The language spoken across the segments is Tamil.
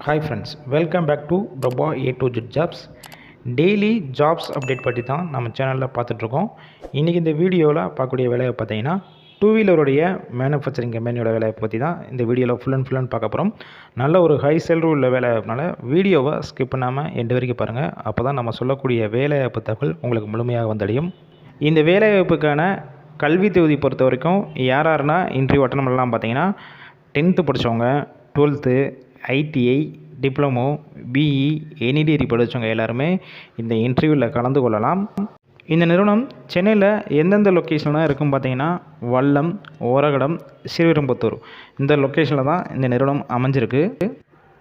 Hi friends welcome back to Prabha A to Z jobs daily jobs update பற்றி தான் நம்ம சேனலில் பார்த்துட்ருக்கோம் இன்றைக்கி இந்த வீடியோவில் பார்க்கக்கூடிய வேலையை பார்த்தீங்கன்னா டூ வீலருடைய மேனுஃபேக்சரிங் கம்பெனியோட வேலையை பற்றி தான் இந்த வீடியோவில் ஃபுல் அண்ட் ஃபுல் அண்ட் பார்க்க போகிறோம் நல்ல ஒரு ஹை செல்ரு உள்ள வேலைனால வீடியோவை ஸ்கிப் பண்ணாமல் எண்டு வரைக்கும் பாருங்கள் அப்போ தான் நம்ம சொல்லக்கூடிய வேலைவாய்ப்பு தகவல் உங்களுக்கு முழுமையாக வந்தடையும். இந்த வேலைவாய்ப்புக்கான கல்வி தொகுதி பொறுத்த வரைக்கும் யார் யாருன்னா இன்டர்வியூ அட்டன் பண்ணலாம் பார்த்தீங்கன்னா டென்த்து படித்தவங்க twelfth ITI diploma BE any degree படித்தவங்க எல்லாருமே இந்த இன்டர்வியூவில் கலந்து கொள்ளலாம். இந்த நிறுவனம் சென்னையில் எந்தெந்த லொக்கேஷன்லாம் இருக்கும் பார்த்தீங்கன்னா வல்லம் ஓரகடம் ஸ்ரீவிரும்புத்தூர் இந்த லொக்கேஷனில் தான் இந்த நிறுவனம் அமைஞ்சிருக்கு.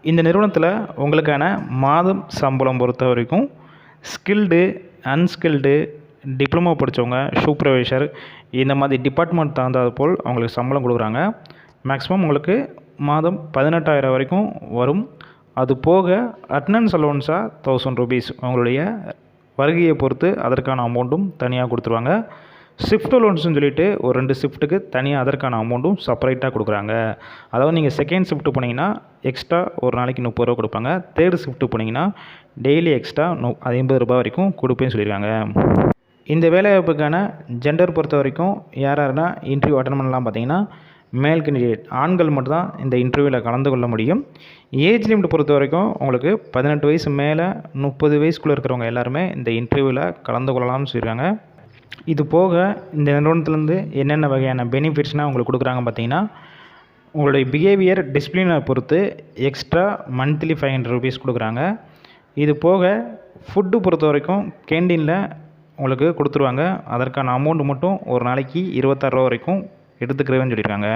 இந்த நிறுவனத்தில் உங்களுக்கான மாதம் சம்பளம் பொறுத்த வரைக்கும் ஸ்கில்டு அன்ஸ்கில்டு டிப்ளமோ படித்தவங்க சூப்பர்வைசர் இந்த மாதிரி டிபார்ட்மெண்ட் தகுந்தது போல் அவங்களுக்கு சம்பளம் கொடுக்குறாங்க. மேக்ஸிமம் உங்களுக்கு மாதம் பதினெட்டாயிரம் வரைக்கும் வரும். அது போக அட்னன்ஸ் அலோன்ஸாக தௌசண்ட் ருபீஸ் அவங்களுடைய வருகையை பொறுத்து அதற்கான அமௌண்ட்டும் தனியாக கொடுத்துருவாங்க. ஷிஃப்ட் அலோன்ஸ்னு சொல்லிட்டு ஒரு ரெண்டு ஷிஃப்ட்டுக்கு தனியாக அதற்கான அமௌண்ட்டும் செப்பரேட்டாக கொடுக்குறாங்க. அதாவது நீங்கள் செகண்ட் ஷிஃப்ட்டு போனீங்கன்னா எக்ஸ்ட்ரா ஒரு நாளைக்கு முப்பது ரூபா கொடுப்பாங்க. தேர்ட் ஷிஃப்ட்டு போனீங்கன்னா டெய்லி எக்ஸ்ட்ரா நு ஐம்பது ரூபா வரைக்கும் கொடுப்பேன்னு சொல்லியிருக்காங்க. இந்த வேலைவாய்ப்புக்கான ஜெண்டர் பொறுத்த வரைக்கும் யார் யாருன்னா இன்டர்வியூ அட்டன் பண்ணலாம் பார்த்தீங்கன்னா மேல் கேண்டிடேட் ஆண்கள் மட்டும்தான் இந்த இன்டர்வியூவில் கலந்து கொள்ள முடியும். ஏஜ் லிமிட் பொறுத்த வரைக்கும் உங்களுக்கு பதினெட்டு வயசு மேலே முப்பது வயசுக்குள்ளே இருக்கிறவங்க எல்லாருமே இந்த இன்டர்வியூவில் கலந்து கொள்ளலாம்னு சொல்லியிருக்காங்க இது போக இந்த நிறுவனத்துலேருந்து என்னென்ன வகையான பெனிஃபிட்ஸ்னால் உங்களுக்கு கொடுக்குறாங்க பார்த்தீங்கன்னா உங்களுடைய பிஹேவியர் டிசிப்ளினை பொறுத்து extra monthly five hundred rupees கொடுக்குறாங்க. இது போக ஃபுட்டு பொறுத்த வரைக்கும் கேண்டீனில் உங்களுக்கு கொடுத்துருவாங்க. அதற்கான அமௌண்ட் மட்டும் ஒரு நாளைக்கு இருபத்தாறுரூவா வரைக்கும் எடுத்துக்கிறேன்னு சொல்லியிருக்காங்க.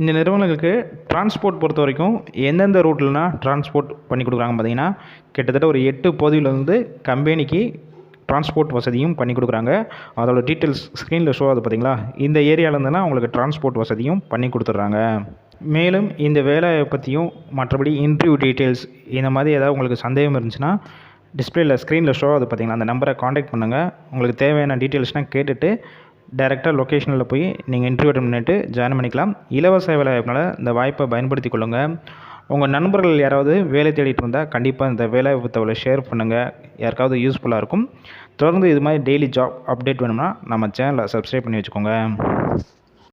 இந்த நிறுவனங்களுக்கு டிரான்ஸ்போர்ட் பொறுத்த வரைக்கும் எந்தெந்த ரூட்லனா டிரான்ஸ்போர்ட் பண்ணி கொடுக்குறாங்க பார்த்தீங்கன்னா கிட்டத்தட்ட ஒரு எட்டு பகுதியிலேருந்து கம்பெனிக்கு டிரான்ஸ்போர்ட் வசதியும் பண்ணி கொடுக்குறாங்க. அதோட டீட்டெயில்ஸ் ஸ்க்ரீனில் ஷோ ஆகுது பார்த்தீங்களா? இந்த ஏரியாவிலேருந்துனா உங்களுக்கு டிரான்ஸ்போர்ட் வசதியும் பண்ணி கொடுத்துட்றாங்க. மேலும் இந்த வேலையை பற்றியும் மற்றபடி இன்டர்வியூ டீட்டெயில்ஸ் இந்த மாதிரி ஏதாவது உங்களுக்கு சந்தேகம் இருந்துச்சுன்னா டிஸ்பிளேயில் ஸ்க்ரீனில் ஷோ ஆகுது பார்த்தீங்களா? அந்த நம்பரை காண்டாக்ட் பண்ணுங்கள் உங்களுக்கு தேவையான டீட்டெயில்ஸ்னால் கேட்டுட்டு டேரெக்டாக லொக்கேஷனில் போய் நீங்கள் இன்டர்வியூ அட்டன் பண்ணிட்டு ஜாயின் பண்ணிக்கலாம். இலவச வேலைவாய்ப்புனால இந்த வாய்ப்பை பயன்படுத்தி கொள்ளுங்கள் உங்கள் நண்பர்கள் யாராவது வேலை தேடிட்டு இருந்தால் கண்டிப்பாக இந்த வேலை வாய்ப்பு ஷேர் பண்ணுங்கள் யாருக்காவது யூஸ்ஃபுல்லாக இருக்கும். தொடர்ந்து இது மாதிரி டெய்லி ஜாப் அப்டேட் வேணும்னா நம்ம சேனலை சப்ஸ்கிரைப் பண்ணி வச்சுக்கோங்க.